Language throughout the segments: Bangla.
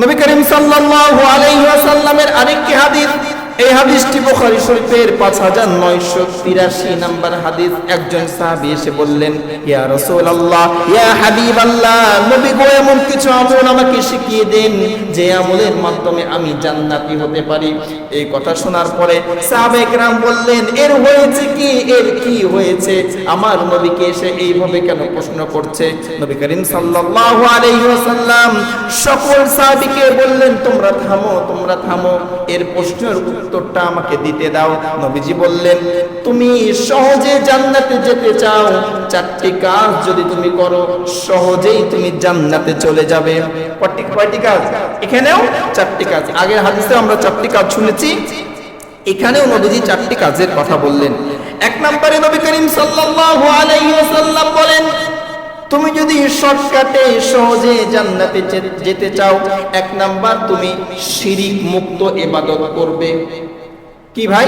নবী করিম সাল্লাল্লাহু আলাইহি ওয়াসাল্লামের আরেকটি হাদিস এই হাদিসটি বুখারী শরীফের 5983 নাম্বার হাদিস। একজন সাহাবী এসে বললেন, ইয়া রাসূলুল্লাহ, ইয়া হাবিবাল্লাহ, নবী গো, এমন কিছু আমল আমাকে শিখিয়ে দেন যে আমলের মাধ্যমে আমি জান্নাতি হতে পারি। এই কথা শোনার পরে সাহাবে একরাম বললেন, এর হয়েছে কি? এর কি হয়েছে? আমার নবীকে এসে এইভাবে কেন প্রশ্ন করছে? নবী করিম সাল্লাল্লাহু আলাইহি ওয়াসাল্লাম সকল সাহাবীকে বললেন, তোমরা থামো তোমরা থামো। এর প্রশ্নের উত্তরটা আমাকে দিতে দাও। নবীজি বললেন, তুমি সহজে জান্নাতে যেতে চাও। চারটি কাজ যদি তুমি করো, সহজেই তুমি জান্নাতে চলে যাবে। কয়টি কয়টি কাজ? এখানেও চারটি কাজ। আগের হাদিসে আমরা চারটি কাজ শুনেছি। এখানেও নবীজি চারটি কাজের কথা বললেন। এক নম্বরে নবী করিম সাল্লাল্লাহু আলাইহি ওয়াসাল্লাম তুমি যদি শর্টকাটে সহজে জান্নাতে যেতে চাও এক নাম্বার তুমি শিরিক মুক্ত এবাদত করবে। কি ভাই?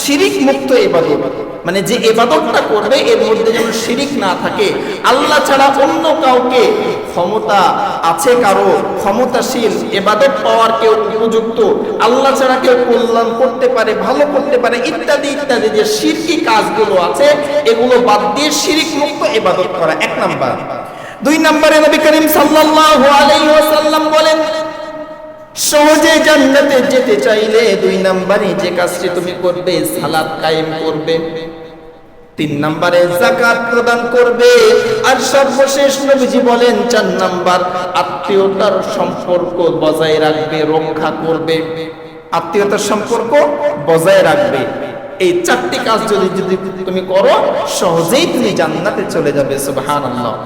শিরিক মুক্ত ইবাদত মানে যে ইবাদতটা করবে, এর মধ্যে যেন শিরিক না থাকে। আল্লাহ ছাড়া অন্য কাউকে ক্ষমতা আছে কারও? ক্ষমতাশীল ইবাদত পাওয়ার কেউ উপযুক্ত? আল্লাহ ছাড়া কেউ কল্যাণ করতে পারে, ভালো করতে পারে, ইত্যাদি ইত্যাদি যে শিরকি কাজগুলো আছে, এগুলো বাদ দিয়ে শিরিক মুক্ত ইবাদত করা। এক নাম্বার। দুই নম্বরে নবী করিম সাল্লাল্লাহু আলাইহি সহজে জান্নাতে যেতে চাইলে দুই নম্বরে যে কাজটি তুমি করবে, সালাত কায়েম করবে। তিন নম্বরে জাকাত প্রদান করবে। আর সর্বশেষ নবীজি বলেন, চার নাম্বার, আত্মীয়তার সম্পর্ক বজায় রাখবে, রক্ষা করবে। আত্মীয়তার সম্পর্ক বজায় রাখবে। এই চারটি কাজ যদি যদি তুমি করো, সহজেই তুমি জান্নাতে চলে যাবে, সুবহানাল্লাহ।